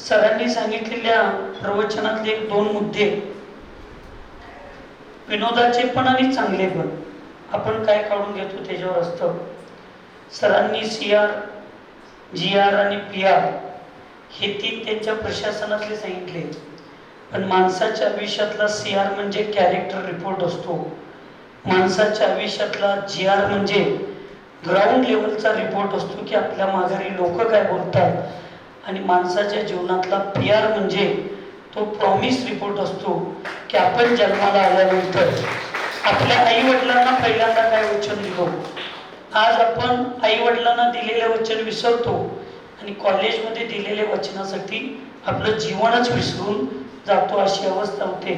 सरांनी सांगितलेल्या प्रवचनातले एक दोन मुद्दे. विनोदाचे पण आणि चांगले पण. आपण काय काढून घेतो त्याच्यावर असतं. सरांनी सी आर जी आर आणि पी आर हे तीन त्यांच्या प्रशासनातले सांगितले. पण माणसाच्या आयुष्यातला सी आर म्हणजे कॅरेक्टर रिपोर्ट असतो. माणसाच्या आयुष्यातला जी आर म्हणजे ग्राउंड लेवलचा रिपोर्ट असतो की आपल्या माघारी लोक काय बोलतात आणि माणसाच्या जीवनातला पी आर म्हणजे तो प्रॉमिस रिपोर्ट असतो की आपण जन्माला आल्यानंतर आपल्या आई वडिलांना पहिल्यांदा काय वचन दिलो आज आपण आई वडिलांना दिलेले वचन विसरतो आणि कॉलेजमध्ये दिलेल्या वचनासाठी आपलं जीवनच विसरून जातो अशी अवस्था होते.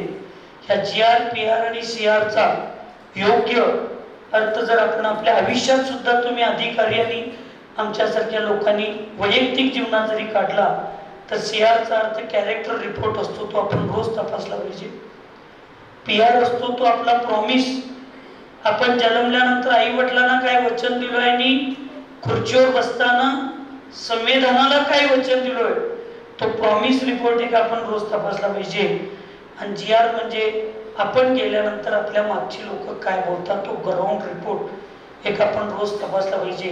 ह्या जी आर पी आर आणि सी आरचा योग्य अर्थ जर आपण आपल्या आयुष्यात सुद्धा तुम्ही अधिकारी आणि आमच्यासारख्या लोकांनी वैयक्तिक जीवनात जरी काढला तर सी आरचा अर्थ कॅरेक्टर रिपोर्ट असतो तो आपण रोज तपासला पाहिजे. पी आर असतो तो आपला प्रॉमिस आपण जन्मल्यानंतर आई वडिलांना काय वचन दिलोय आणि खुर्चीवर बसताना संविधानाला काय वचन दिलोय तो प्रॉमिस रिपोर्ट एक आपण रोज तपासला पाहिजे. आणि जी आर म्हणजे आपण गेल्यानंतर आपल्या मागची लोक काय बोलतात तो ग्राउंड रिपोर्ट एक आपण रोज तपासला पाहिजे.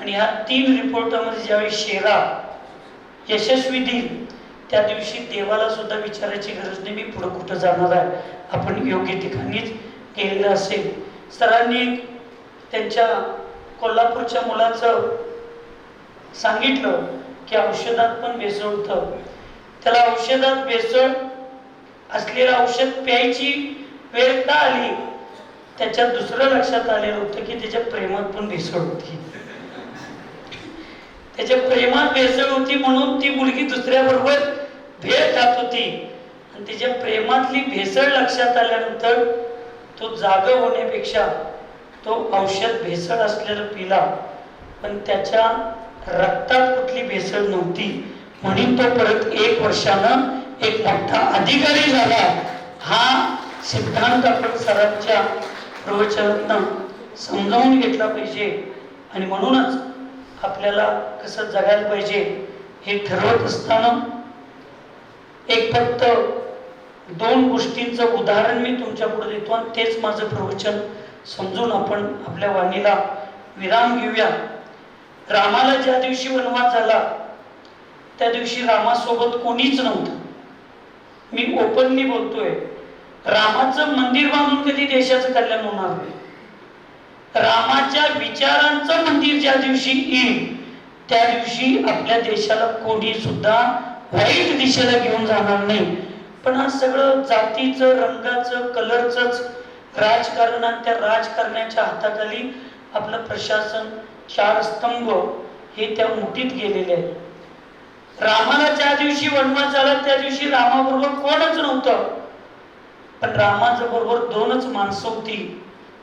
आणि ह्या तीन रिपोर्टामध्ये ज्यावेळी शेरा यशस्वी देईल त्या दिवशी देवाला सुद्धा विचारायची गरज नाही मी पुढं कुठं जाणार आहे? आपण योग्य ठिकाणीच गेलेलं असेल. सरांनी त्यांच्या कोल्हापूरच्या मुलाचं सांगितलं की औषधात पण भेसळ होतं. त्याला औषधात भेसळ असलेलं औषध प्यायची वेळ का आली? त्याच्यात दुसरं लक्षात आलेलं होतं की त्याच्या प्रेमात पण भेसळ होती. त्याच्या प्रेमात भेसळ होती म्हणून ती मुलगी दुसऱ्या बरोबर भेळ खात होती. आणि त्याच्या प्रेमातली भेसळ लक्षात आल्यानंतर तो जाग होण्यापेक्षा तो औषध भेसळ असलेलं पिला पण त्याच्या रक्तात कुठली भेसळ नव्हती. म्हणून तो परत एक वर्षानं एक मोठा अधिकारी झाला. हा सिद्धांत आपण सरांच्या प्रवचनातनं समजावून घेतला पाहिजे. आणि म्हणूनच आपल्याला कसं जगायला पाहिजे हे ठरवत असताना एक फक्त दोन गोष्टींचं उदाहरण मी तुमच्यापुढे देतो आणि तेच माझं प्रवचन समजून आपण आपल्या वाणीला विराम घेऊया. रामाला ज्या दिवशी वनवास झाला त्या दिवशी रामासोबत कोणीच नव्हतं. मी ओपनली बोलतोय रामाचं मंदिर बांधून कधी देशाचं कल्याण होणार नाही. रामाच्या विचारांचं मंदिर ज्या दिवशी येईल त्या दिवशी आपल्या देशाला कोणी सुद्धा वाईट दिशेला घेऊन जाणार नाही. पण हा सगळं जातीचं रंगाचं कलरचंच राजकारण आणि त्या राजकारणाच्या हाताखाली आपलं प्रशासन चार स्तंभ हे त्या मुठीत गेलेले आहेत. रामाला ज्या दिवशी वनवास झाला त्या दिवशी रामाबरोबर कोणच नव्हतं. पण रामाच्या बरोबर दोनच माणसं होती.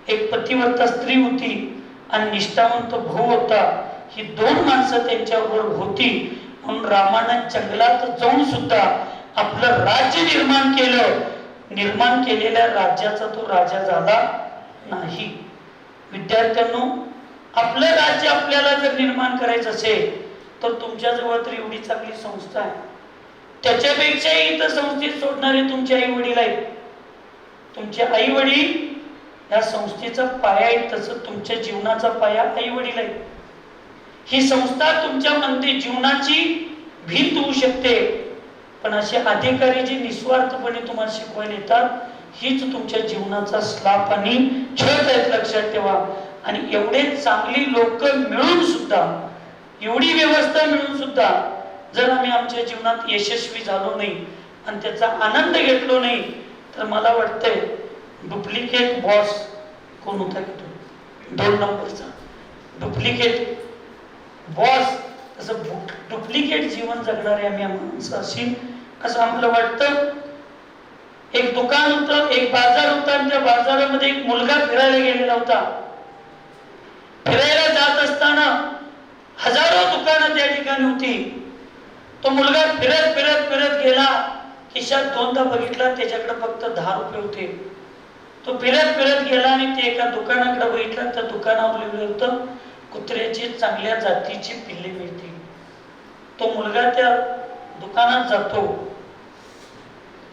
एक पतिव्रता स्त्री होती आणि निष्ठावंत भाऊ होता. ही दोन माणसं त्यांच्याबरोबर होती. म्हणून रामानं जंगलात जाऊन सुद्धा आपलं राज्य निर्माण केलं. निर्माण केलेल्या राज्याचा तो राजा झाला नाही. विद्यार्थ्यांनो आपलं राज्य आपल्याला जर निर्माण करायचं असेल तर तुमच्याजवळ तर एवढी चांगली संस्था आहे. त्याच्यापेक्षाही इथं संस्थेत सोडणारे तुमचे आई वडील आहेत. तुमचे आई वडील या संस्थेचा पाया आहे तसं तुमच्या जीवनाचा पाया आई वडील आहे. ही संस्था तुमच्या मध्ये जीवनाची भीत होऊ शकते. पण असे अधिकारी जे निस्वार्थपणे तुम्हाला शिकवायला येतात हीच तुमच्या जीवनाचा स्लाप आणि छत आहेत लक्षात ठेवा. आणि एवढे चांगली लोक मिळून सुद्धा एवढी व्यवस्था मिळून सुद्धा जर आम्ही आमच्या जीवनात यशस्वी झालो नाही आणि त्याचा आनंद घेतलो नाही तर मला वाटतंय डुप्लिकेट बॉस कोण होता की तो? दोन नंबरचा. डुप्लिकेट बॉस तसं डुप्लिकेट जीवन जगणारे आम्ही माणसं असेल असं आम्हाला वाटतं एक दुकान होतं एक बाजार होता आणि त्या बाजारामध्ये एक मुलगा फिरायला गेलेला होता. फिरायला जात असताना हजारो दुकानं त्या ठिकाणी होती. तो मुलगा फिरत फिरत फिरत गेला. खिशात दोनदा बघितला त्याच्याकडे फक्त दहा रुपये होते. तो फिरत फिरत गेला आणि ते एका दुकानाकडे बघितलं. त्या दुकानावर लिहिलं होतं कुत्र्याची चांगल्या जातीची पिल्ले मिळते तो मुलगा त्या दुकानात जातो.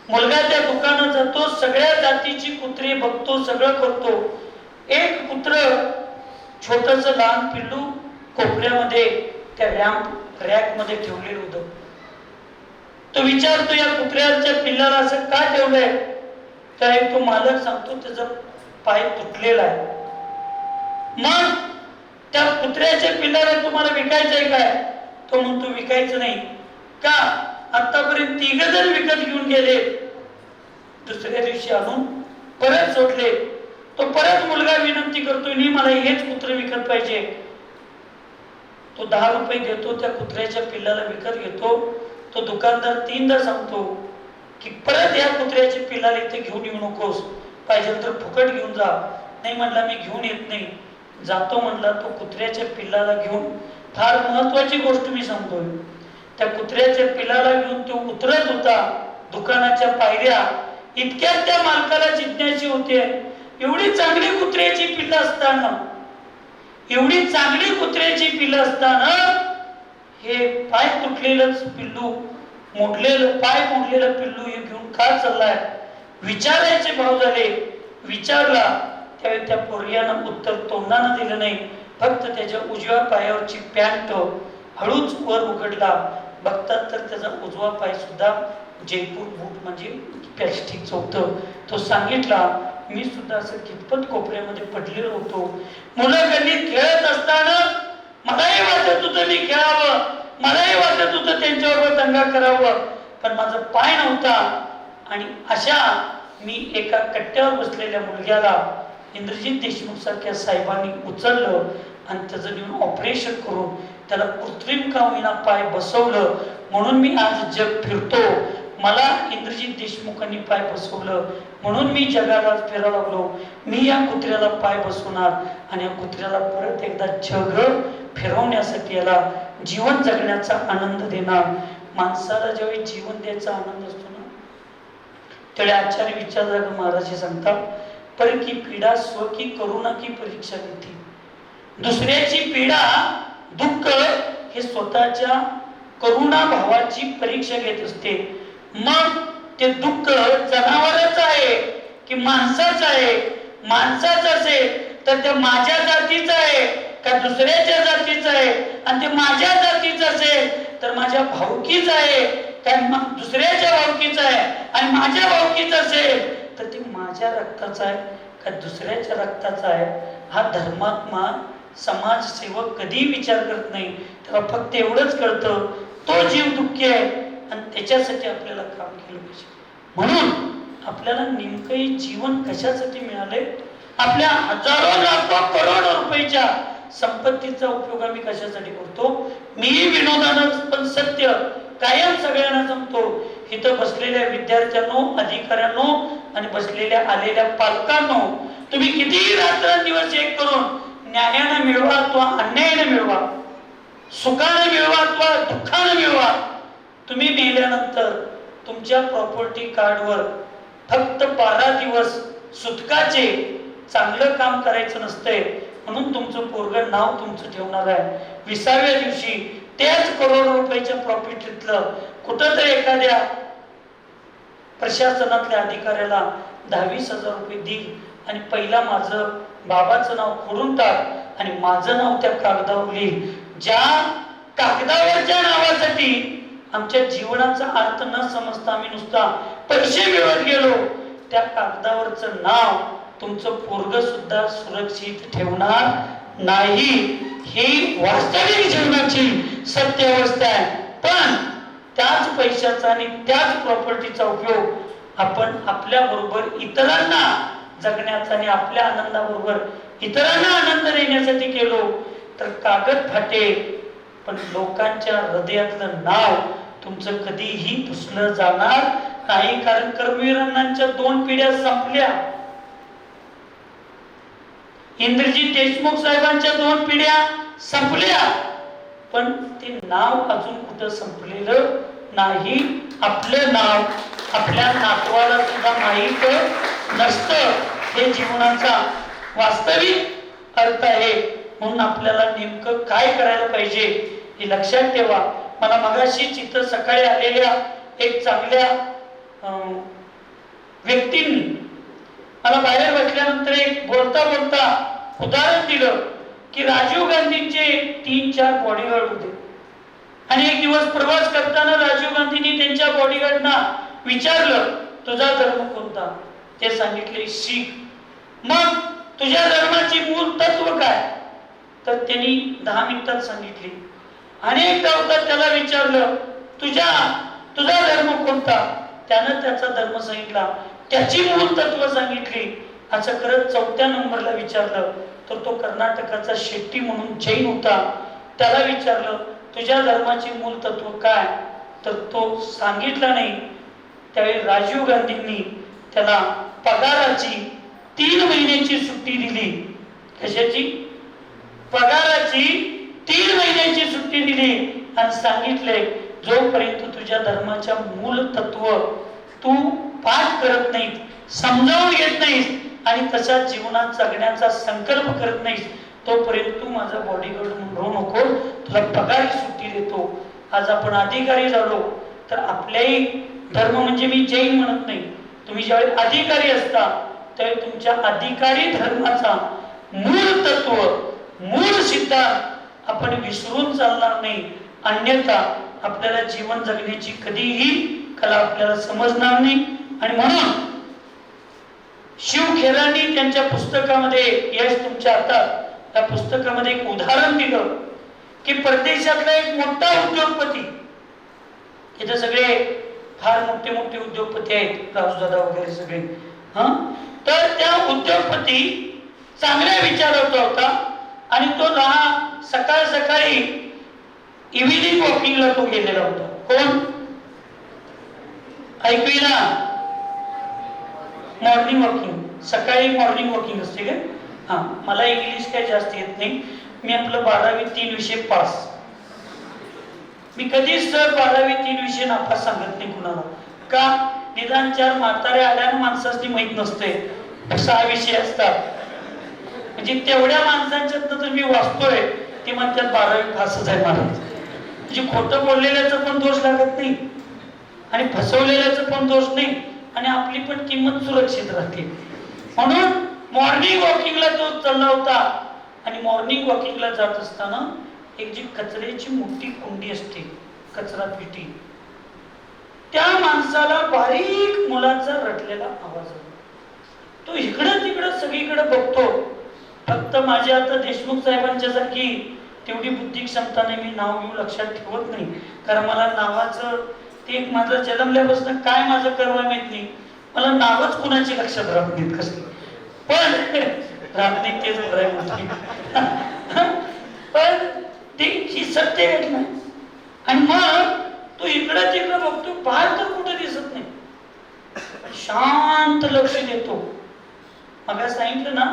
मुलगा त्या दुकानात जातो सगळ्या जातीची कुत्री बघतो सगळं करतो. एक कुत्र छोटस लहान पिल्लू कोपऱ्यामध्ये त्या रॅम्प रॅकमध्ये ठेवलेलं होतं. तो विचारतो या कुत्र्याच्या पिल्लाला असं का ठेवलंय? तर एक तो मालक सांगतो त्याचा पाय तुटलेला आहे. मग त्या कुत्र्याच्या पिल्लाला तुम्हाला विकायचं आहे काय? तो म्हणतो विकायचं नाही. का? आतापर्यंत तिघ जण विकत घेऊन गेले. दुसऱ्या दिवशी आणून परत सोडले. तो परत मुलगा विनंती करतोय नाही मला हेच कुत्र विकत पाहिजे. तो दहा रुपये देतो त्या कुत्र्याच्या पिल्लाला विकत घेतो. तो दुकानदार तीनदा सांगतो की परत या कुत्र्याच्या पिल्लाला इथे घेऊन येऊ नकोस. पाहिजे तर फुकट घेऊन जा. नाही म्हणला मी घेऊन येत नाही. जातो म्हणला तो कुत्र्याच्या पिल्लाला घेऊन. फार महत्वाची गोष्ट मी सांगतोय. त्या कुत्र्याच्या पिल्लाला घेऊन तो उतरत होता. दुकानाच्या पायऱ्या. इतक्या त्या मालकाला जिंकण्याची होते. एवढी चांगली कुत्र्याची पिल्ल असताना एवढी चांगली कुत्र्याची पिल्ल असताना हे पाय तुटलेलंच पिल्लू मोडलेलं पाय मोडलेलं पिल्लू हे घेऊन का चाललाय? विचारायचे भाव झाले. विचारला त्यावेळी त्या पोर्यानं उत्तर तोंडानं दिलं नाही. फक्त त्याच्या उजव्या पायावरची पॅन्ट हळूच वर उघडला. बघतात तर त्याचा उजवा पाय सुद्धा जयपूर बूट म्हणजे प्लॅस्टिकचं होतं. तो सांगितला मी सुद्धा असं कितपत कोपऱ्यामध्ये पडलेलो होतो. मुलं गल्लीत खेळत असताना मलाही वाटत होतं मी खेळावं. मलाही वाटत होतं त्यांच्याबरोबर दंगा करावं पण माझा पाय नव्हता. आणि अशा मी एका कट्ट्यावर बसलेल्या मुलग्याला इंद्रजित देशमुख सारख्या साहेबांनी उचललं आणि त्याचं नेऊन ऑपरेशन करून त्याला कृत्रिम का होईना पाय बसवलं. म्हणून मी आज जग फिरतो. मला इंद्रजित देशमुखांनी पाय बसवलं. म्हणून मी जगाला फिरायला लागलो. मी या कुत्र्याला पाय बसवणार आणि या कुत्र्याला परत एकदा जग फिरवण्यासाठी याला जीवन जगण्याचा आनंद देणार. माणसाला ज्यावेळी जीवन द्यायचा आनंद असतो ना त्यावेळी आचार्य विचारदार महाराज हे सांगतात पर की पीडा स्व की करुणा की परीक्षा घेते. दुसऱ्याची पीडा दुःख हे स्वतःच्या करुणा भावाची परीक्षा घेत असते. मग ते दुःख जनावरच आहे की माणसाच आहे? माणसाच असेल तर ते माझ्या जातीच आहे. त्या दुसऱ्याच्या जातीचं आहे आणि ते माझ्या जातीचं असेल तर माझ्या भाऊकीच आहे. त्या दुसऱ्याच्या भाऊकीचं आहे आणि माझ्या भाऊकीच असेल तर ते माझ्या रक्ताचं आहे का दुसऱ्याच्या रक्ताचा आहे? हा धर्मात्मा समाजसेवक कधी विचार करत नाही. त्याला फक्त एवढंच कळतं तो जीव दुःखी आहे आणि त्याच्यासाठी आपल्याला काम केलं पाहिजे. म्हणून आपल्याला नेमकंही जीवन कशासाठी मिळाले आपल्या हजारो लाखो करोडो रुपयाच्या संपत्तीचा उपयोग आम्ही कशासाठी करतो? मी विनोदानं पण सत्य कायम सगळ्यांना सांगतो इथं बसलेल्या विद्यार्थ्यांनो अधिकाऱ्यांनो आणि बसलेल्या आलेल्या पालकांनो तुम्ही कितीही रात्रंदिवस एक करून न्यायानं मिळवा अथवा अन्यायानं मिळवा सुखानं मिळवा अथवा दुःखानं मिळवा तुम्ही मेल्यानंतर तुमच्या प्रॉपर्टी कार्डवर फक्त बारा दिवस सुटकाचे चांगलं काम करायचं नसतंय म्हणून तुमचं पोरग नाव तुमचं ठेवणार आहे. विसाव्या दिवशी त्याच करोड रुपयाच्या प्रॉपर्टीतलं कुठं तरी एखाद्या प्रशासनातल्या अधिकाऱ्याला दहावीस हजार रुपये देईल. आणि पहिला माझं बाबाचं नाव खोडून टाक आणि माझं नाव त्या कागदावर लिही. ज्या कागदावरच्या नावासाठी आमच्या जीवनाचा अर्थ न समजता आम्ही नुसता पैसे मिळवत गेलो त्या कागदावरचं नाव तुमचं पोरग सुद्धा सुरक्षित ठेवणार नाही. ही वास्तविक जीवनाची सत्य अवस्था आहे. पण त्याच पैशाचा आणि त्याच प्रॉपर्टीचा उपयोग आपण आपल्या बरोबर इतरांना जगण्याचा आणि आपल्या आनंदाबरोबर इतरांना आनंद देण्यासाठी केलो. तर कागद फाटे पण लोकांच्या हृदयातलं नाव तुमचं कधीही पुसलं जाणार नाही. कारण कर्मवीरांच्या दोन पिढ्या संपल्या. इंद्रजी देशमुख साहेबांच्या दोन पिढ्या संपल्या. पण ते नाव अजून कुठं संपलेलं नाही आपलं नाव आपल्या नातवाला सुद्धा माहीत नसतं. हे जीवनाचा वास्तविक अर्थ आहे. म्हणून आपल्याला नेमकं काय करायला पाहिजे हे लक्षात ठेवा. मला मगाशी चित्र सकाळी आलेल्या एक चांगल्या व्यक्तींनी मला बाहेर बसल्यानंतर एक बोलता बोलता उदाहरण दिलं की राजीव गांधींचे तीन चार बॉडीगार्ड होते. आणि एक दिवस प्रवास करताना राजीव गांधींनी त्यांच्या बॉडीगार्डना विचारलं तुझा धर्म कोणता? ते सांगितले शीख. मग तुझ्या धर्माची मूळ तत्व काय? तर त्यांनी दहा मिनिटात सांगितली. अनेक होतात त्याला विचारलं तुझ्या तुझा धर्म कोणता? त्यानं त्याचा धर्म सांगितला त्याची मूळ तत्व सांगितली. असं करत चौथ्या नंबरला विचारलं. तर तो कर्नाटकाचा शेट्टी म्हणून जैन होता. त्याला विचारलं तुझ्या धर्माची मूल तत्व काय? तर तो सांगितला नाही. त्यावेळी राजीव गांधींनी त्याला पगाराची तीन महिन्याची सुट्टी दिली. कशाची? पगाराची तीन महिन्याची सुट्टी दिली. आणि सांगितले जोपर्यंत तुझ्या धर्माच्या मूल तत्व तू पाठ करत नाही समजावून घेत नाहीस आणि तशा जीवनात जगण्याचा संकल्प करत नाहीस तोपर्यंत तू माझा बॉडीगार्ड म्हणून राहू नको तुला पगारी सुट्टी देतो. आज आपण अधिकारी झालो तर आपल्याही धर्म म्हणजे मी जैन म्हणत नाही. तुम्ही ज्यावेळी अधिकारी असता त्यावेळी तुमच्या अधिकारी धर्माचा मूळ तत्व मूळ सिद्धांत आपण विसरून चालणार नाही. अन्यथा आपल्याला जीवन जगण्याची कधीही कला आपल्याला समजणार नाही. आणि म्हणून शिव खेरांनी त्यांच्या पुस्तकामध्ये यश तुमच्या हातात त्या पुस्तकामध्ये एक उदाहरण दिलं की परदेशातला एक मोठा उद्योगपती इथं सगळे फार मोठे मोठे उद्योगपती आहेत दादा वगैरे सगळे. हा? तर त्या उद्योगपती चांगल्या विचाराचा होता आणि तो दहा सकाळ सकाळी इव्हिनिंग वॉकिंगला तो गेलेला होता. कोण? ऐकू ना? मॉर्निंग वॉकिंग सकाळी मॉर्निंग वॉकिंग असते का? हा मला इंग्लिश काही जास्त येत नाही. मी आपलं बारावी तीन विषय पास. मी कधीच सर बारावी तीन विषय नापास सांगत नाही कुणाला. का? निदान चार म्हातारे आल्या माणसाची माहीत नसते सहा विषय असतात. म्हणजे तेवढ्या माणसांच्यात तर मी वाचतोय. ते म्हणतात बारावी पासच आहे महाराज. म्हणजे खोटं बोललेल्याचा पण दोष लागत नाही. आणि फसवलेल्याचा पण दोष नाही. आणि आपली पण किंमत सुरक्षित राहते. म्हणून मॉर्निंग वॉकिंगला तो चालला होता आणि मॉर्निंग वॉकिंगला जात असताना एक जी कचऱ्याची मोठी कुंडी असते कचरा पेटी त्या माणसाला बारीक मुलाचा रटलेला आवाज आला तो इकडं तिकडं सगळीकडे बघतो. फक्त माझ्या आता देशमुख साहेबांच्या सारखी तेवढी बुद्धी क्षमताने नाही मी नाव घेऊ लक्षात ठेवत नाही. कारण मला नावाचं एक माझं जन्मल्यापासून काय माझं कर्म माहीत नाही. मला नावच कुणाची लक्षात राहून देत कसली पण राहत तेच बरं पण ती ही सत्य घटना. आणि मग तो इकडं तिकडं बघतो बाहेर तर कुठं दिसत नाही. शांत लक्ष देतो. मग सांगितलं ना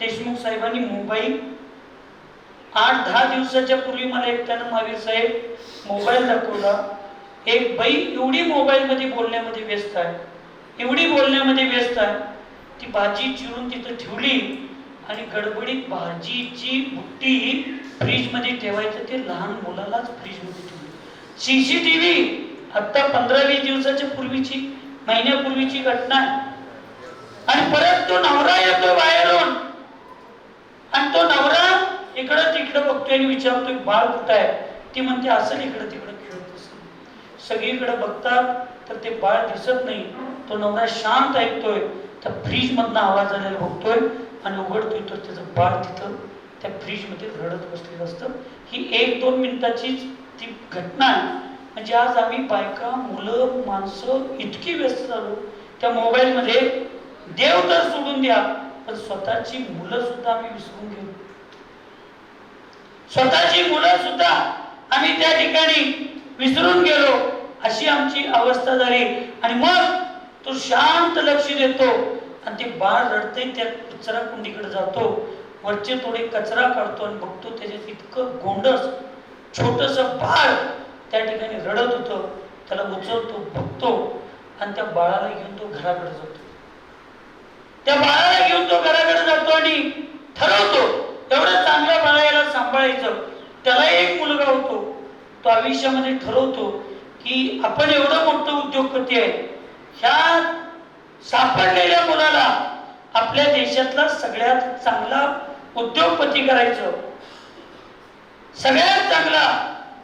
देशमुख साहेबांनी मोबाईल आठ दहा दिवसाच्या पूर्वी मला एकट्यानं महावीर साहेब मोबाईल दाखवला. एक बाई एवढी मोबाईल मध्ये बोलण्यामध्ये व्यस्त आहे. एवढी बोलण्यामध्ये व्यस्त आहे. ती भाजी चिरून तिथं ठेवली आणि गडबडीत भाजीची बुट्टी फ्रीजमध्ये ठेवायचं ते लहान मुलालाच फ्रीजमध्ये ठेवली. सीसीटीव्ही आता पंधरा वीस दिवसाच्या पूर्वीची महिन्यापूर्वीची घटना आहे. आणि परत तो नवरा येतो बाहेरून. आणि तो नवरा इकडं तिकडं बघतोय आणि विचारतोय बाळ कुठं आहे? ती म्हणते असेल इकडं तिकडं सगळीकडे बघतात तर ते बाळ दिसत नाही. तो नवरा शांत ऐकतोय. त्या फ्रीज मधनं आवाज आलेला बघतोय आणि उघडतोय तर त्याचं बाळ तिथं त्या फ्रीजमध्ये रडत बसलेलं असतं. ही एक दोन मिनिटाचीच ती घटना आहे. म्हणजे आज आम्ही बायका मुलं माणसं इतकी व्यस्त झालो. त्या मोबाईलमध्ये देव तर सोडून द्या पण स्वतःची मुलं सुद्धा आम्ही विसरून घेऊ स्वतःची मुलं सुद्धा आम्ही त्या ठिकाणी विसरून गेलो. अशी आमची अवस्था झाली. आणि मग तो शांत लक्ष देतो. आणि ते बाळ रडते त्या कचरा कुंडीकडे जातो. वरचे थोडे कचरा काढतो आणि बघतो त्याच्यात इतकं गोंडस छोटस बाळ त्या ठिकाणी रडत होतं. त्याला उचलतो बघतो आणि त्या बाळाला घेऊन तो घराकडे जातो. त्या बाळाला घेऊन तो घराकडे जातो आणि ठरवतो एवढं चांगल्या बाळाला सांभाळायचं. त्याला एक मुलगा होतो. तो आयुष्यामध्ये ठरवतो की आपण एवढं मोठं उद्योगपती आहे. ह्या सापडलेल्या मुलाला आपल्या देशातला सगळ्यात चांगला उद्योगपती करायचं. सगळ्यात चांगला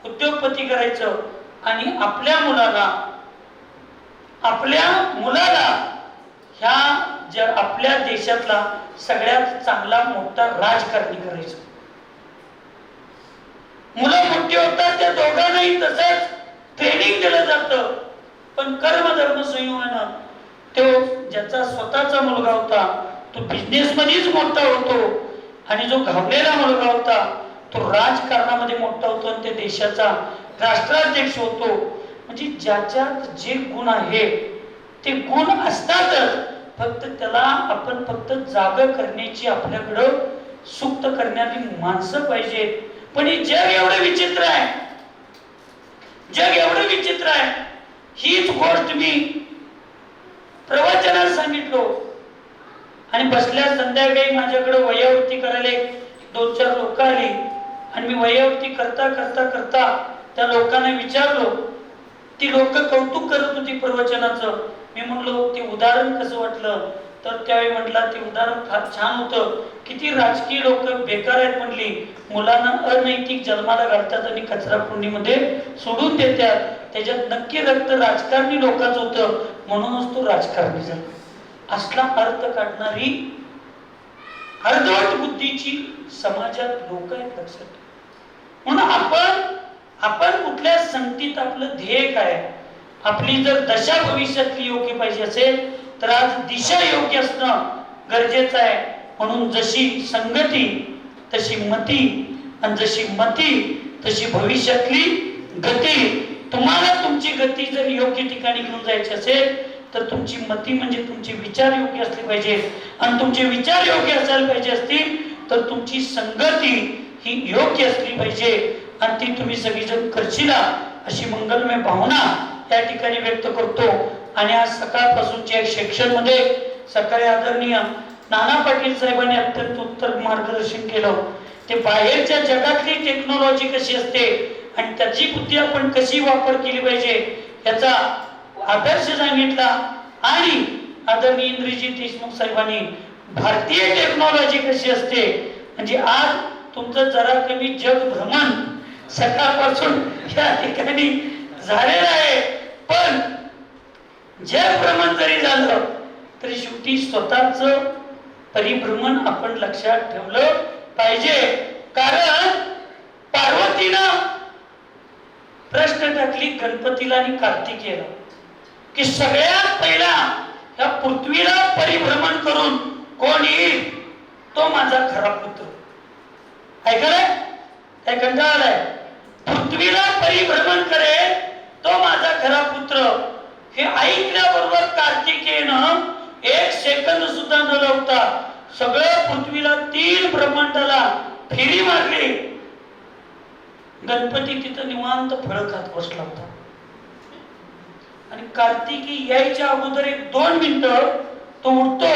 उद्योगपती करायचं. आणि आपल्या मुलाला आपल्या मुलाला ह्या ज्या आपल्या देशातला सगळ्यात चांगला मोठा राजकारणी करायचं. मुलं मोठी होतात त्या दोघांनाही तसंच. ट्रेनिंग दिलं जातं. पण कर्म धर्म संयोगानं तो ज्याचा स्वतःचा मुलगा होता तो बिझनेस मध्येच मोठा होतो. आणि जो घावलेला मुलगा होता तो राजकारणामध्ये मोठा होतो आणि त्या देशाचा राष्ट्राध्यक्ष होतो. म्हणजे ज्याच्यात जे गुण आहे ते गुण असतातच. फक्त त्याला आपण फक्त जाग करण्याची आपल्याकडं सुक्त करणारी माणसं पाहिजेत. पण हे जग एवढं विचित्र आहे. जग एवढं विचित्र आहे. हीच गोष्ट मी प्रवचनात सांगितलो. आणि बसल्या संध्याकाळी माझ्याकडे वयावृत्ती करायला एक दोन चार लोक आली. आणि मी वयावृत्ती करता करता करता त्या लोकांना विचारलो. ती लोक कौतुक करत होती प्रवचनाचं. मी म्हणलो ते उदाहरण कसं वाटलं? तर त्यावेळी म्हटलं ते उदाहरण फार छान होतं. किती राजकीय लोक बेकार आहेत म्हणली मुलांना अनैतिक जन्माला घालतात आणि कचरा कुंडीमध्ये सोडून देतात. त्याच्यात नक्की रक्त राजकारणी लोकांच होतं. म्हणूनच तो राजकारणी झाला. असला अर्थ काढणारी अर्धवट बुद्धीची समाजात लोक आहेत लक्षात. म्हणून आपण आपण कुठल्या संगतीत आपलं ध्येय काय? आपली जर दशा भविष्यातली योग्य पाहिजे असेल तर आज दिशा योग्य असणं गरजेचं आहे. म्हणून जशी संगती तशी मती आणि जशी मती तशी भविष्यातली गती. तुम्हाला तुमची गती जर योग्य ठिकाणी घेऊन जायची असेल तर तुमची मती म्हणजे तुमचे विचार योग्य असले पाहिजे. आणि तुमचे विचार योग्य असायला पाहिजे असतील तर तुमची संगती ही योग्य असली पाहिजे. आणि ती तुम्ही सगळीजण करशीला अशी मंगलमय भावना त्या ठिकाणी व्यक्त करतो. आणि आज सकाळपासूनच्या सेक्शनमध्ये सकाळी आदरणीय नाना पाटील साहेबांनी अत्यंत उत्तर मार्गदर्शन केलं. ते बाहेरच्या जगातली टेक्नॉलॉजी कशी असते आणि त्याची बुद्धी आपण कशी वापर केली पाहिजे याचा आदर्श सांगितला आणि आदरणीय इंद्रजित देशमुख साहेबांनी भारतीय टेक्नॉलॉजी कशी असते? म्हणजे आज तुमचं जरा कमी जग भ्रमण सकाळपासून या ठिकाणी झालेलं आहे. पण जग भ्रमण जरी झालं तरी शेवटी स्वतःच परिभ्रमण आपण लक्षात ठेवलं पाहिजे. कारण पार्वतीनं प्रश्न टाकली गणपतीला आणि कार्तिकेयला की सगळ्यात पहिला या पृथ्वीला परिभ्रमण करून कोण येईल? तो माझा खरा पुत्र. ऐकलंय? काय कंटाळलाय आलाय? पृथ्वीला परिभ्रमण करेल तो माझा खरा पुत्र. हे ऐकल्याबरोबर कार्तिकेनं एक सेकंद सुद्धा न लावता सगळं पृथ्वीला तीन ब्रह्मांडाला फेरी मारली. गणपती तिथं निवांत फळ खात बसला होता. आणि कार्तिकी यायच्या अगोदर एक दोन मिनिटं तो उठतो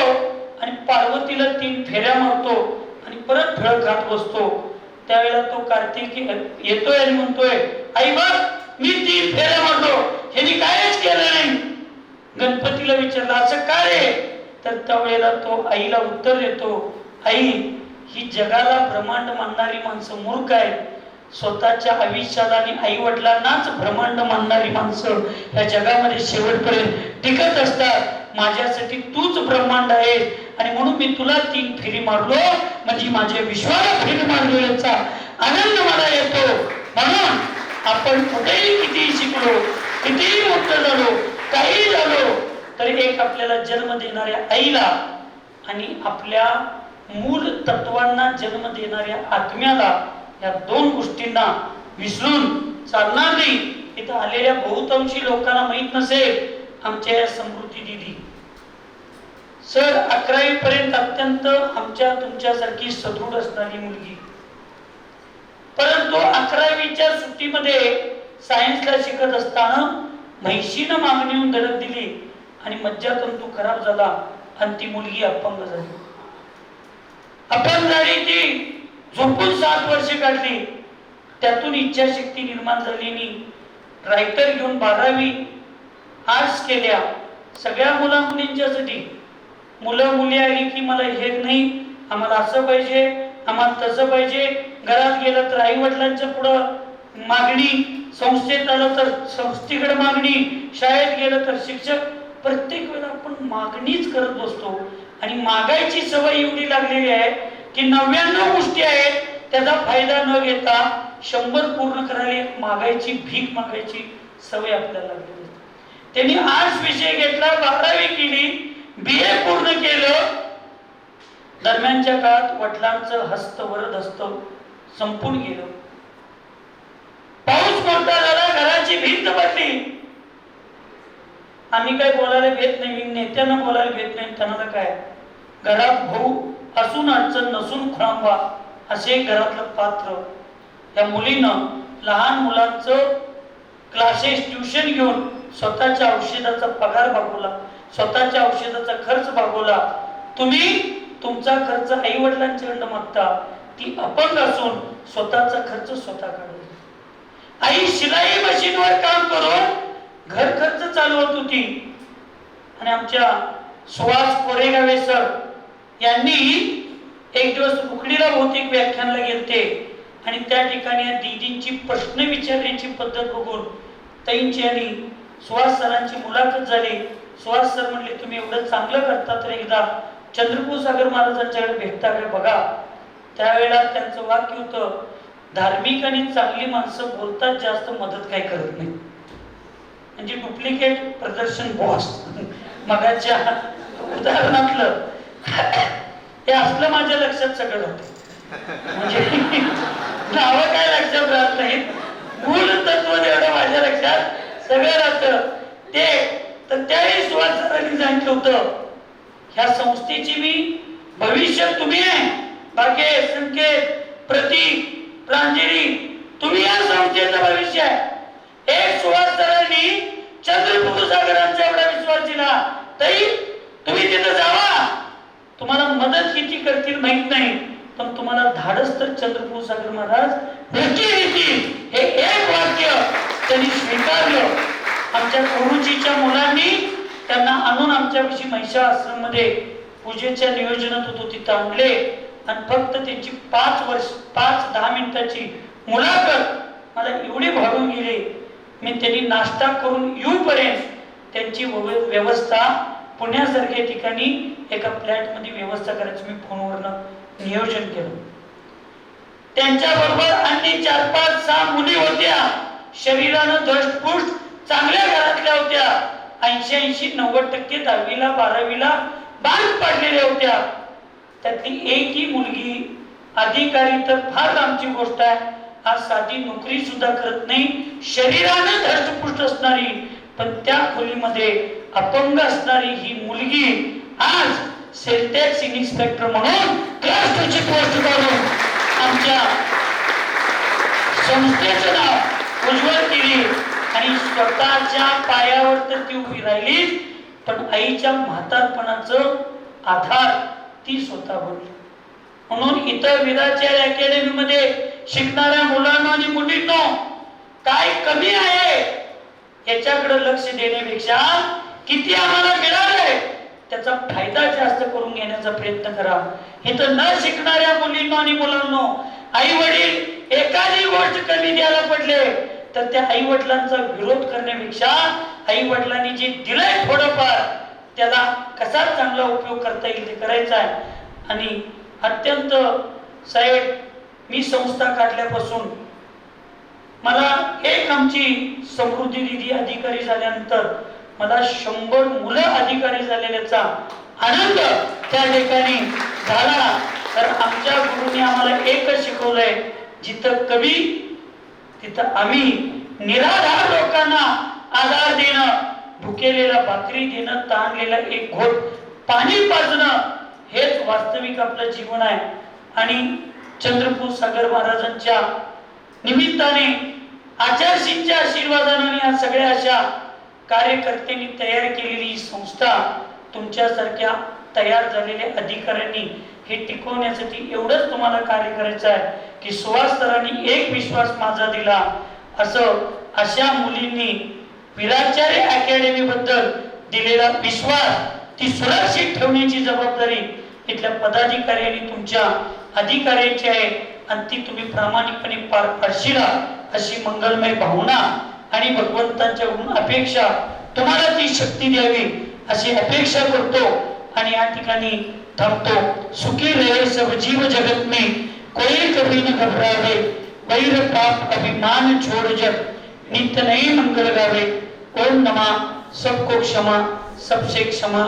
आणि पार्वतीला तीन फेऱ्या मारतो आणि परत फळ खात बसतो. त्यावेळेला तो कार्तिकी येतोय आणि म्हणतोय आई बघ मी तीन फेऱ्या हे मी कायच केलं नाही. गणपतीला विचारलं असं का रे? तर त्यावेळेला तो आईला उत्तर देतो आई ही जगाला ब्रह्मांड मानणारी माणसं मूर्ख आहेत. स्वतःच्या आयुष्याला आणि आई वडिलांनाच ब्रह्मांड मानणारी माणसं या जगामध्ये शेवटपर्यंत टिकत असतात. माझ्यासाठी तूच ब्रह्मांड आहे आणि म्हणून मी तुला तीन फेरी मारलो. म्हणजे माझ्या विश्वाला फेरी मारलो याचा आनंद मला येतो. म्हणून आपण कुठेही कितीही शिकलो कितीही मोठं झालो काही झालो तरी एक आपल्याला जन्म देणाऱ्या आईला आणि आपल्या मूल तत्वांना जन्म देणाऱ्या आत्म्याला या दोन गोष्टींना विसरून चालणार नाही इथं आलेल्या बहुतांशी लोकांना माहीत नसेल आमच्या या समृद्धी दिदी. सर अकरावी पर्यंत अत्यंत आमच्या तुमच्यासारखी सदृढ असणारी मुलगी. परंतु अकरावीच्या सुट्टीमध्ये सायन्सला शिकत असताना म्हैशीनं मागणी येऊन धडक दिली आणि मज्जातंतू खराब झाला आणि ती मुलगी अपंग झाली. अपंग झाली ती झोपून सात वर्ष काढली. त्यातून इच्छाशक्ती निर्माण झाली रायटर घेऊन बारावी आर्ट्स केल्या. सगळ्या मुला मुलींच्यासाठी मुलं मुली आली की मला हे नाही आम्हाला असं पाहिजे आम्हाला तसं पाहिजे. घरात गेलं तर आई वडिलांच्या पुढं मागणी. संस्थेत आलं तर संस्थेकडे मागणी शाळेत गेलं तर शिक्षक प्रत्येक वेळेला आपण मागणीच करत बसतो. आणि मागायची सवय एवढी लागलेली आहे की नव्याण्णव गोष्टी आहेत त्याचा फायदा न घेता शंभर पूर्ण करायला मागायची भीक मागायची सवय आपल्याला लागलेली असते त्यांनी आर्ट्स विषय घेतला बारावी केली बी ए पूर्ण केलं. दरम्यानच्या काळात वडिलांचं हस्त वरद हस्त संपून गेलं. पाऊस मोठा झाला घराची भिंत पडली. आम्ही काय बोलायला घेत नाही मी नेत्यांना बोलायला घेत नाही त्यांना काय? घरात भाऊ असून अडचण नसून खुळांबा असे घरातलं पात्र. या मुलीनं लहान मुलांचं क्लासेस ट्युशन घेऊन स्वतःच्या औषधाचा पगार भागवला स्वतःच्या औषधाचा खर्च भागवला. तुम्ही तुमचा खर्च आई वडिलांच्याकडनं मागता. ती अपंग असून स्वतःचा खर्च स्वतः करा आई शिलाई मशीनवर काम करून घर खर्च चालवत होती आणि आमच्या सुहास कोरेगावे सर यांनी एक दिवस उकडीला भौतिक व्याख्यानला गेलते. आणि त्या ठिकाणी या दीदींची प्रश्न विचारण्याची पद्धत बघून ताईंची आणि सुहास सरांची मुलाखत झाली. सुहास सर म्हणले तुम्ही एवढं चांगलं करता तर एकदा चंद्रपूर सागर महाराजांच्याकडे भेटता का बघा. त्यावेळेला त्यांचं वाक्य होतं धार्मिक आणि चांगली माणसं बोलतात जास्त मदत काही करत नाही. म्हणजे डुप्लिकेट प्रदर्शन बॉस मगाच्या उदाहरणातलं. हे असलं माझ्या लक्षात सगळं होतं. म्हणजे नावं काय लक्षात राहत नाहीत. मूल तत्व एवढं माझ्या लक्षात सगळं राहतं. ते तर त्यावेळी सुहास सरांनी सांगितलं होतं ह्या संस्थेची मी भविष्य तुम्ही आहे. बाकी संकेत प्रतीक प्रांजली तुम्ही या संस्थेचं भविष्य आहे. एक सुहास सरांनी चंद्रपूर सागरांचा एवढा विश्वास दिला. तरी तुम्ही तिथं जावा. तुम्हाला मदत किती करतील माहीत नाही पण तुम्हाला धाडस तर चंद्रपूर सागर महाराज नक्की देतील. हे एक वाक्य त्यांनी स्वीकारलं. आमच्या गुरुजीच्या मुलांनी त्यांना आणून आमच्याविषयी महिषा आश्रममध्ये पूजेच्या नियोजनात होतो तिथं आणले. आणि फक्त त्यांची पाच वर्ष पाच दहा मिनिटाची मुलाखत मला एवढी भागून गेली. मी त्यांनी नाश्ता करून येऊपर्यंत त्यांची व्यवस्था पुण्यासारख्या ठिकाणी एका फ्लॅटमध्ये व्यवस्था करायची मी फोनवरनं नियोजन केलं. त्यांच्या बरोबर अन्य चार पाच सहा मुली होत्या. शरीरानं धष्टपुष्ट चांगल्या घरातल्या होत्या. ऐंशी ऐंशी नव्वद टक्के दहावीला बारावीला बांध पडलेल्या होत्या. त्यातली एकही मुलगी अधिकारी तर फार आमची गोष्ट आहे. आज साधी नोकरी सुद्धा करत नाही. शरीराने धष्टपुष्ट असणारी पण त्या खोलीमध्ये अपंग असणारी ही मुलगी आज सेल्टॅक्स इन्स्पेक्टर म्हणून क्लास टूची पोस्ट काढून आमच्या संस्थेचं नाव उज्ज्वल केली. आणि स्वतःच्या पायावर तर ती उभी राहिली पण आईच्या म्हातारपणाचं आधार ती स्वतः बोलली म्हणून इतर विराचार अकॅडमीमध्ये शिकणाऱ्या मुलांना आणि मुलींना काय कमी आहे याच्याकडे लक्ष देण्यापेक्षा किती आम्हाला मिळालंय त्याचा फायदा जास्त करून घेण्याचा प्रयत्न करा. हे तर न शिकणाऱ्या मुलींना आणि मुलांना आई वडील एखादी गोष्ट कमी द्यायला पडले तर त्या आई वडिलांचा विरोध करण्यापेक्षा आई वडिलांनी जे दिलंय थोडंफार त्याला कसा चांगला उपयोग करता येईल ते करायचा आहे. आणि अत्यंत साहेब मी संस्था काढल्यापासून मला एक आमची समृद्धी निधी अधिकारी झाल्यानंतर मला शंभर मुलं अधिकारी झालेल्याचा आनंद त्या ठिकाणी झाला. तर आमच्या गुरुने आम्हाला एकच शिकवलंय जिथं कवी तिथं आम्ही निराधार लोकांना आधार देणं. भुकेलेला भाकरी देणं ताणलेला एक घोट पाणी पाजणं हेच वास्तविक आपलं जीवन आहे. आणि चंद्रपूर सागर महाराजांच्या निमित्ताने आचारशींच्या आशीर्वादाने या सगळ्या अशा कार्यकर्त्यांनी तयार केलेली ही संस्था तुमच्यासारख्या तयार झालेल्या अधिकाऱ्यांनी हे टिकवण्यासाठी एवढंच तुम्हाला कार्य करायचं आहे की सुहास सरांनी एक विश्वास माझा दिला. असं अशा मुलींनी विराचार्य अकॅडमी बद्दल दिलेला विश्वास ती सुरक्षित ठेवण्याची जबाबदारी इथल्या पदाधिकारी आणि तुमच्या अधिकाऱ्यांची आहे. आणि ती तुम्ही प्रामाणिकपणे पार पाडशिला अशी मंगलमय भावना आणि भगवंतांच्या अपेक्षा तुम्हाला ती शक्ती द्यावी अशी अपेक्षा करतो. आणि या ठिकाणी थांबतो. सुखी रहे सब जीव जगत में कोई कभी न घबरावे. वैर पाप अभिमान छोड़ जग नित्य नई मंगल गावे. ओम नमा। सबको क्षमा सबसे क्षमा।